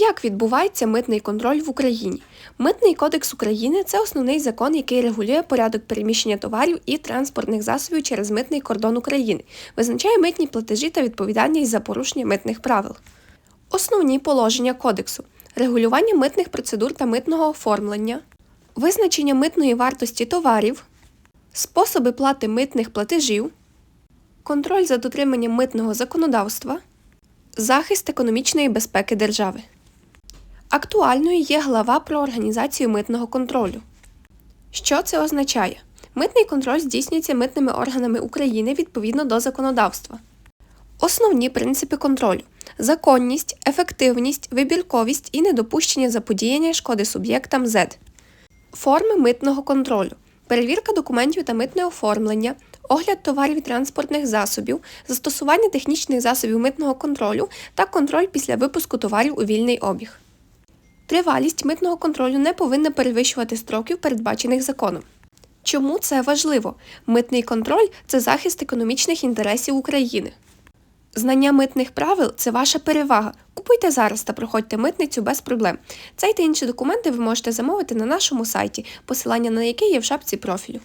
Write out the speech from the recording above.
Як відбувається митний контроль в Україні? Митний кодекс України це основний закон, який регулює порядок переміщення товарів і транспортних засобів через митний кордон України, визначає митні платежі та відповідальність за порушення митних правил. Основні положення кодексу: регулювання митних процедур та митного оформлення, визначення митної вартості товарів, способи плати митних платежів, контроль за дотриманням митного законодавства, захист економічної безпеки держави. Актуальною є глава про організацію митного контролю. Що це означає? Митний контроль здійснюється митними органами України відповідно до законодавства. Основні принципи контролю: законність, ефективність, вибірковість і недопущення заподіяння шкоди суб'єктам Z. Форми митного контролю: перевірка документів та митне оформлення, огляд товарів і транспортних засобів, застосування технічних засобів митного контролю та контроль після випуску товарів у вільний обіг. Тривалість митного контролю не повинна перевищувати строків, передбачених законом. Чому це важливо? Митний контроль це захист економічних інтересів України. Знання митних правил це ваша перевага. Купуйте зараз та проходьте митницю без проблем. Цей та інші документи ви можете замовити на нашому сайті, посилання на який є в шапці профілю.